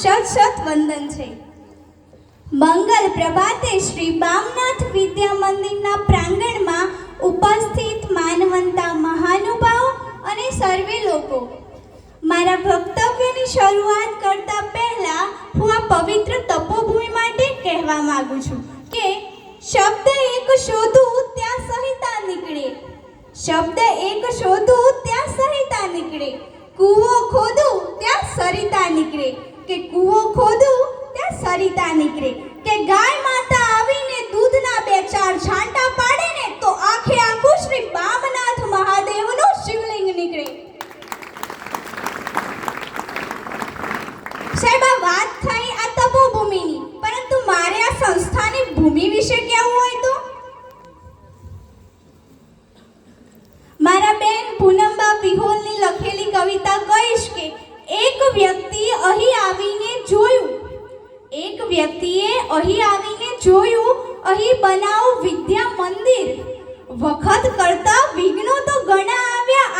શત શત વંદન છે. મંગલ પ્રભાતે શ્રી બામનાથ વિદ્યા મંદિરના પ્રાંગણમાં ઉપસ્થિત માનવંતા મહાનુભાવો અને સર્વે લોકો. મારા વક્તવ્યની શરૂઆત કરતા પહેલા હું આ પવિત્ર તપોભૂમિ માટે કહેવા માંગુ છું કે શબ્દ એક શોધું ત્યાં સહિતા નીકળે. શબ્દ એક શોધું ત્યાં સહિતા નીકળે. કૂવો ખોદું ત્યાં સરિતા નીકળે. કે કૂવો ખોદું, ત્યાં સરિતા નીકળે. કે ગાય માતા આવીને દૂધના બે ચાર છાંટા પાડે ને, તો આખે આખું શ્રી બામનાથ મહાદેવનું શિવલિંગ નીકળે. સાહેબ, આ વાત થઈ આ તપોભૂમિની. પરંતુ મારે આ સંસ્થાની ભૂમિ વિશે કહેવું હોય તો? મારા બેન પૂનમબા વિહોલની લખેલી કવિતા કહીશ કે એક વ્યક્તિ અહીં આવીને જોયું. એક વ્યક્તિએ અહીં આવીને જોયું, અહીં બનાવ વિદ્યા મંદિર. વખત કરતા વિઘ્નો તો ઘણા આવ્યા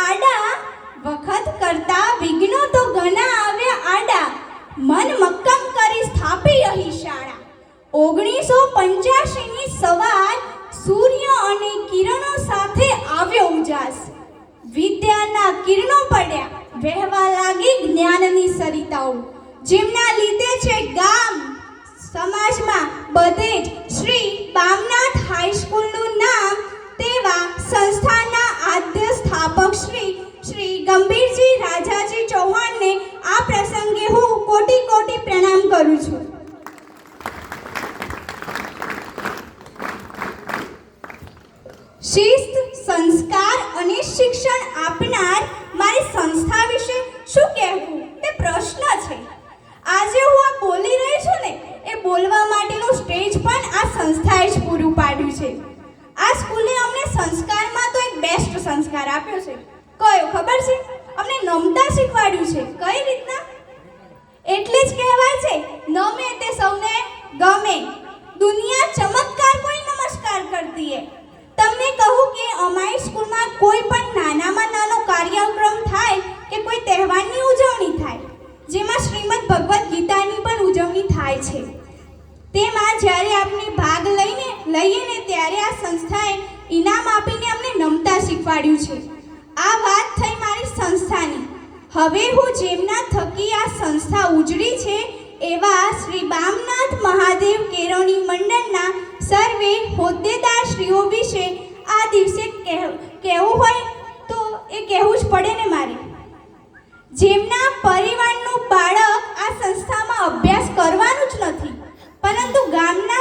વહેવા જ્ઞાનની સરિતાઓ, જેમના લીધે છે ગામ સમાજમાં બધે જ શ્રી બામનાથ હાઈસ્કૂલનું નામ તેવા સંસ્થાના આદ્ય સ્થાપક શ્રી શ્રી ગંભીરજી રાજાજી ચૌહાણને આ પ્રસંગે હું કોટી કોટી પ્રણામ કરું છું. શિસ્ત, સંસ્કાર અને શિક્ષણ આપનાર મારી સંસ્થા વિશે કહેવું? તે પ્રશ્ન છે. આજે હું આ બોલી રહી છું ને, એ બોલવા માટેનું સ્ટેજ પણ આ સંસ્થાએ જ પૂરું પાડ્યું છે. આ સ્કૂલે અમને સંસ્કારમાં તો એક બેસ્ટ સંસ્કાર આપ્યો છે. કયો? ખબર છે? અમને નમતા શીખવાડ્યું છે. કઈ રીતના? એટલે જ કહેવાય છે, નમે તે સૌને ગમે. દુનિયા ચમત્કાર કોઈ નમસ્કાર શીખવાડ્યું છે. આ વાત થઈ મારી સંસ્થાની. હવે હું જેમના થકી આ સંસ્થા ઉજળી છે, એવા શ્રી બામનાથ મહાદેવ કેરોની મંડળના સર્વે હોદ્દેદારશ્રીઓ વિશે આ દિવસે કહેવું હોય તો એ કહેવું જ પડે ને મારે. જેમના પરિવારનું બાળક આ સંસ્થામાં અભ્યાસ કરવાનું જ નથી, પરંતુ ગામના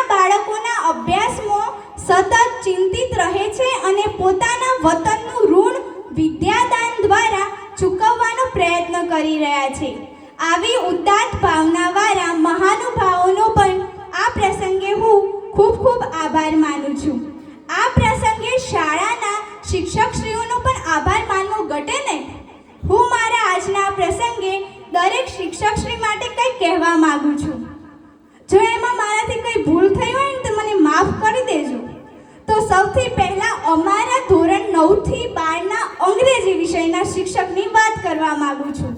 સતત ચિંતિત રહે છે અને પોતાના વતનનું ઋણ વિદ્યાદાન દ્વારા ચૂકવવાનો પ્રયત્ન કરી રહ્યા છે. આવી ઉદાત્ત ભાવનાવાળા મહાનુભાવોનો પણ આ પ્રસંગે હું ખૂબ ખૂબ આભાર માનું છું. આ પ્રસંગે શાળાના શિક્ષકશ્રીઓનો પણ આભાર માનવો ઘટે ને? હું મારા આજના પ્રસંગે દરેક શિક્ષકશ્રી માટે કંઈ કહેવા માગું છું. જો એમાં મારાથી કંઈ ભૂલ થઈ હોય ને તો મને માફ કરી દેજો તો સૌથી પહેલા અમારા ધોરણ નવથી બારના અંગ્રેજી વિષયના શિક્ષકની વાત કરવા માંગુ છું.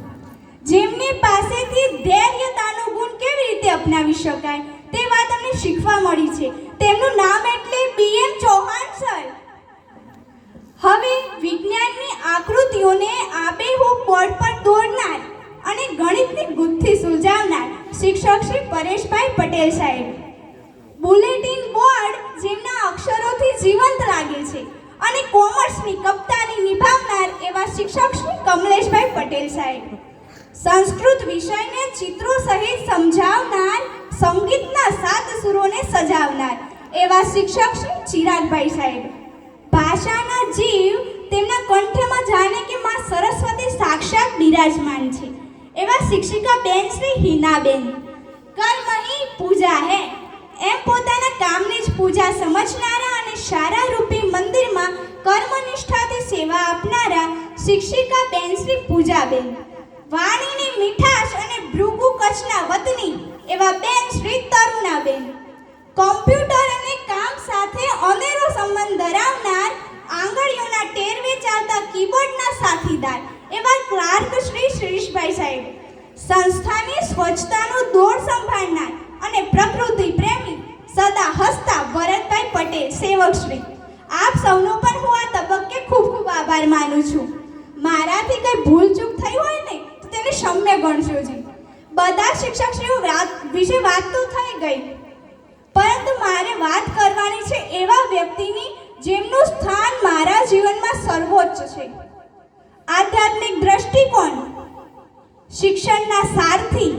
જેમની પાસેથી ધૈર્યતાનો ગુણ કેવી રીતે અપનાવી શકાય તે વાત અમને શીખવા મળી છે. તેમનું નામ એટલે બીએમ ચૌહાણ, સર. હવે વિજ્ઞાનની આકૃતિઓને આબેહૂબ બોર્ડ પર દોરનાર અને ગણિતની ગુથ્થી સુલઝાવનાર શિક્ષક શ્રી પરેશભાઈ પટેલ સાહેબ. બુલેટિન બોર્ડ જેમના અક્ષરોથી જીવંત લાગે છે અને કોમર્સની કપ્તાની નિભાવનાર એવા શિક્ષક શ્રી કમલેશભાઈ પટેલ સાહેબ. સંસ્કૃત વિષયને ચિત્રો સહિત સમજાવનાર, સંગીતના સાત સુરોને સજાવનાર એવા શિક્ષક શ્રી ચિરાગભાઈ સાહેબ. ભાષાના જીવ તેમના કંઠમાં જાણે કે માં સરસ્વતી સાક્ષાત બિરાજમાન છે. એવા શિક્ષિકા બેન શ્રી હિનાબેન. કર્મ પૂજા હે. એમ પોતાના કામની જ પૂજા સમજનારા અને સારા રૂપી મંદિરમાં કર્મનિષ્ઠાથી સેવા આપનારા શિક્ષિકા બેન શ્રી પૂજાબેન. વાણીની મીઠાશ અને ભૃગુ કચ્છના વતની એવા બેન શ્રી તરુણાબેન. કોમ્પ્યુટર અને કામ સાથે અનેરો સંબંધ ધરાવનાર આંગળીઓના ટેરવે ચાલતા કીબોર્ડના સાથીદાર એવા ક્લાર્ક શ્રી શ્રીષભાઈ સાહેબ. સંસ્થાની સ્વચ્છતાનું દોર સંભાળનાર અને પ્રકૃતિ પ્રેમી સદા હસતા ભરતભાઈ પટેલ સેવકશ્રી આપ સૌનો પણ હું આ તબક્કે ખૂબ ખૂબ આભાર માનું છું. મારાથી કંઈ ભૂલ ચૂક થઈ હોય ને, તો તેને ક્ષમ્ય ગણશો જી. બધા શિક્ષકશ્રીઓ વિશે વાત તો થઈ ગઈ, પરંતુ મારે વાત કરવાની છે એવા વ્યક્તિની જેમનું સ્થાન મારા જીવનમાં સર્વોચ્ચ છે. આધ્યાત્મિક દ્રષ્ટિકોણ શિક્ષણના સારથી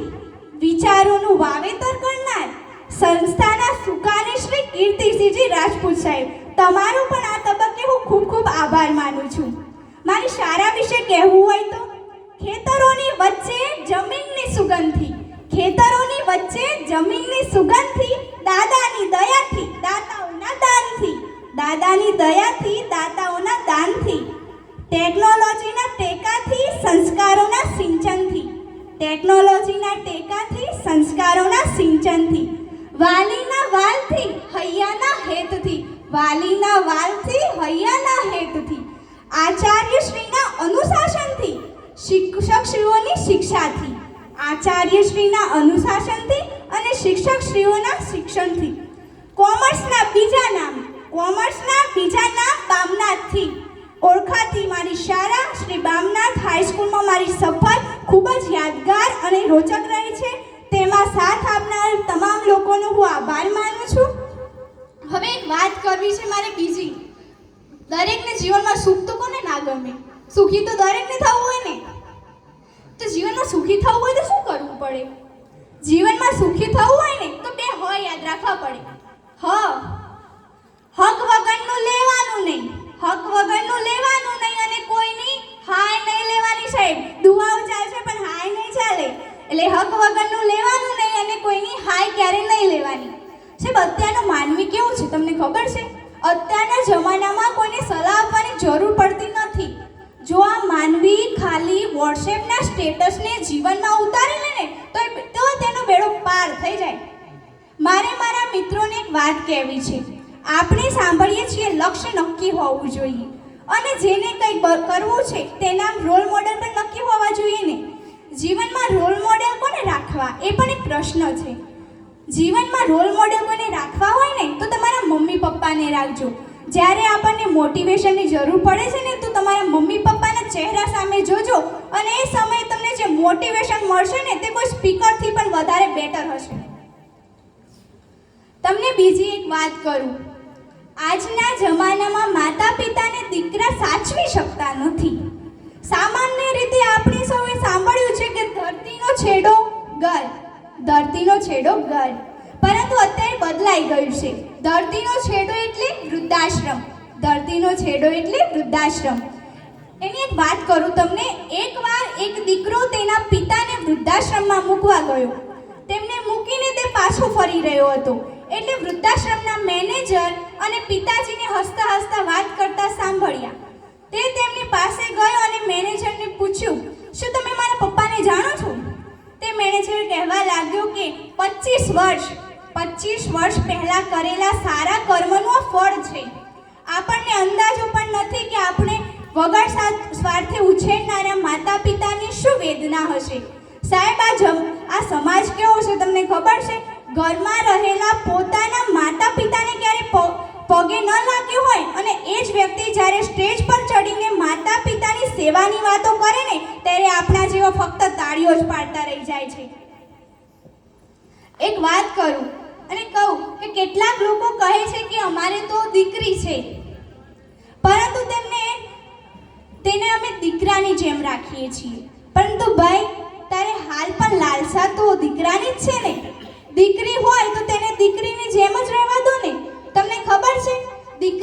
વિચારોનું વાવેતર કરનાર સંસ્થાના સુકાની શ્રી કીર્તિસિંહજી રાજપૂત સાહેબ, તમારો પણ આ તબક્કે હું ખૂબ ખૂબ આભાર માનું છું. મારી શાળા વિશે કહેવું હોય તો, ખેતરોની વચ્ચે જમીનની સુગંધથી, ખેતરોની વચ્ચે જમીનની સુગંધથી, દાદાની દયાથી, દાતાઓના દાનથી, દાદાની દયાથી, દાતાઓના દાનથી, ટેકનોલોજીના ટેકાથી, સંસ્કારોના સિંચનથી ટેકનોલોજીના ટેકાથી, સંસ્કારોના સિંચનથી, વાલીના વાલથી, હૈયાના હેતથી, વાલીના વાલથી, હૈયાના હેતથી, આચાર્યશ્રીના અનુશાસનથી, શિક્ષકશ્રીઓની શિક્ષાથી, આચાર્યશ્રીના અનુશાસનથી અને શિક્ષકશ્રીઓના શિક્ષણથી, કોમર્સના બીજા નામ, કોમર્સના બીજા નામ બામનાથથી, ઓળખાતી મારી શાળા, શ્રી બામનાથ હાઈસ્કૂલમાં મારી સફર ખૂબ જ યાદગાર અને રોચક રહી છે. તેમાં સાથ આપનાર તમામ લોકોનો હું આભાર માનું છું. હવે એક વાત કરવી છે મારે બીજી. દરેકને જીવનમાં સુખ તો કોને ના ગમે? સુખી તો દરેકને થવું હોય ને? તો જીવનમાં સુખી થવું હોય તો શું કરવું પડે? જીવનમાં સુખી થવું હોય ને, તો બે હ યાદ રાખવા પડે. હ. હક વગરનું લેવાનું નહીં. હક વગરનું લેવાનું નહીં અને કોઈની હાય નહીં લેવાની સાહેબ. દુઆઓ ચાલશે હાય એટલે હક વગરનું લેવાનું નહીં અને કોઈની હાય ક્યારે નહીં લેવાની. સાહેબ, અત્યારનું માનવી કેવું છે? તમને ખબર છે? અત્યારના જમાનામાં કોઈને સલાહ આપવાની જરૂર પડતી નથી. જો આ માનવી ખાલી વોટ્સએપના સ્ટેટસને જીવનમાં ઉતારી લે ને, તો તો તેનો બેડો પાર થઈ જાય. મારે મારા મિત્રોને એક વાત કહેવી છે. આપણે સાંભળીએ છીએ લક્ષ્ય નક્કી હોવું જોઈએ. અને જેને કંઈ કરવું છે, તેના રોલ મોડેલ પણ નક્કી હોવા જોઈએ ને. જીવનમાં રોલ મોડેલ કોને રાખવા? એ પણ એક પ્રશ્ન છે. જીવનમાં રોલ મોડેલ કોને રાખવા હોય ને, તો તમારા મમ્મી પપ્પાને રાખજો. જ્યારે આપણને મોટિવેશનની જરૂર પડે છે ને, તો તમારા મમ્મી પપ્પાના ચહેરા સામે જોજો અને એ સમયે તમને જે મોટિવેશન મળશે ને, તે કોઈ સ્પીકરથી પણ વધારે બેટર હશે. તમને બીજી એક વાત કરું. આજના જમાનામાં માતા પિતાને દીકરા સાચવી શકતા નથી. છેડો ગર. ધરતીનો છેડો ગર. પરંતુ અત્યારે બદલાઈ ગયું છે. ધરતીનો છેડો એટલે વૃદ્ધાશ્રમ. ધરતીનો છેડો એટલે વૃદ્ધાશ્રમ. એની એક વાત કરું તમને. એકવાર એક દીકરો તેના પિતાને વૃદ્ધાશ્રમમાં મૂકવા ગયો. તેમને મૂકીને તે પાછો ફરી રહ્યો હતો. એટલે વૃદ્ધાશ્રમના મેનેજર અને પિતાજીને હસતા હસતા વાત કરતા સાંભળ્યા. તે તેમની પાસે ગયો અને મેનેજરને પૂછ્યું, શું તમે મારા પપ્પાને જાણો છો? તે મેનેજર કહેવા લાગ્યો કે પચીસ વર્ષ પચીસ વર્ષ પહેલાં કરેલા સારા કર્મનું ફળ છે. આપણને અંદાજો પણ નથી કે આપણે વગર સ્વાર્થે ઉછેરનારા માતા પિતાની શું વેદના હશે. સાહેબ, આ આ સમાજ કેવો છે તમને ખબર છે? ઘરમાં રહેલા પોતાના માતા પિતાને ક્યારે પગે ન લાગ્યું હોય અને એ જ વ્યક્તિ જ્યારે સ્ટેજ પર ચડીને માતા પિતાની સેવાની વાતો કરે ને, ત્યારે આપણા જેવો ફક્ત તાળીઓ જ પાડતા રહી જાય છે. એક વાત કરું અને કહું કે કેટલાક લોકો કહે છે કે અમારે તો દીકરી છે. પરંતુ તેમને, તેને અમે દીકરાની જેમ રાખીએ છીએ. પરંતુ ભાઈ, તારે હાલ પણ લાલસા તો દીકરાની જ છે ને? દીકરી હોય તો તેને દીકરીની જેમ જ રહેવા દો ને. 和关心。